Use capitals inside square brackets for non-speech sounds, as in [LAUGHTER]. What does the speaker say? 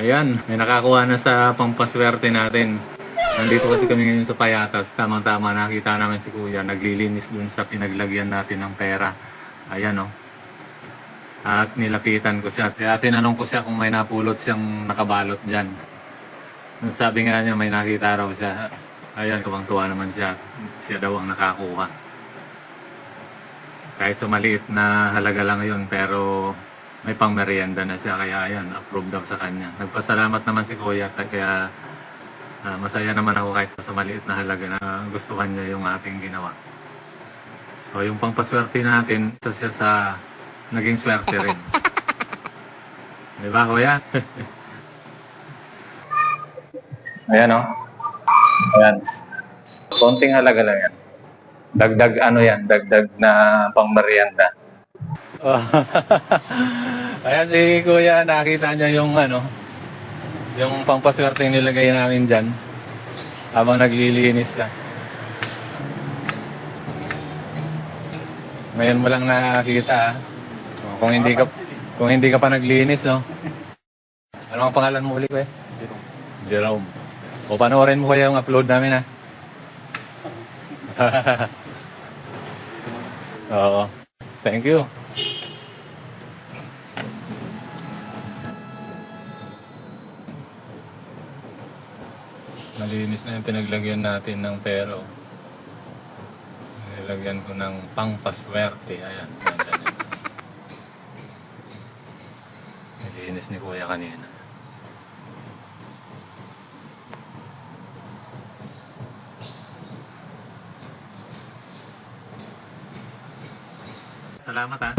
Ayan, may nakakuha na sa pampaswerte natin. Nandito kasi kami ngayon sa Payatas. Tamang-tama nakita namin si Kuya. Naglilinis dun sa pinaglagyan natin ng pera. Ayan oh. At nilapitan ko siya. Kaya tinanong ko siya kung may napulot siyang nakabalot dyan. Sabi nga niya may nakita raw siya. Ayan, tuwang-tuwa naman siya. Siya daw ang nakakuha. Kahit sa maliit na halaga lang yun, pero may pang merienda na siya. Kaya ayan, approve daw sa kanya. Nagpasalamat naman si Kuya. Kaya ah, masaya naman ako kahit sa maliit na halaga na gustuhan niya yung ating ginawa. So yung pangpaswerte natin, isa siya sa naging swerte rin. [LAUGHS] Di ba, Kuya? [LAUGHS] Ayan, oh. Ayan. Konting halaga lang yan. Dagdag ano yan, dagdag na pang merienda. [LAUGHS] Ayan si Kuya, nakita niya yung ano, yung pampaswerte yung nilagay namin dyan habang naglilinis siya. Ngayon mo lang nakakita ah. O, Kung hindi ka kung hindi ka pa naglinis, no? Ano ang pangalan mo ulit, eh? Jerome. O panoorin mo kaya yung upload namin, ha? [LAUGHS] Oo. Thank you. Malinis na yung pinaglagyan natin ng pero. Nilagyan ko ng pangpaswerte. Ayan. Nilinis ni Kuya kanina. Salamat ha.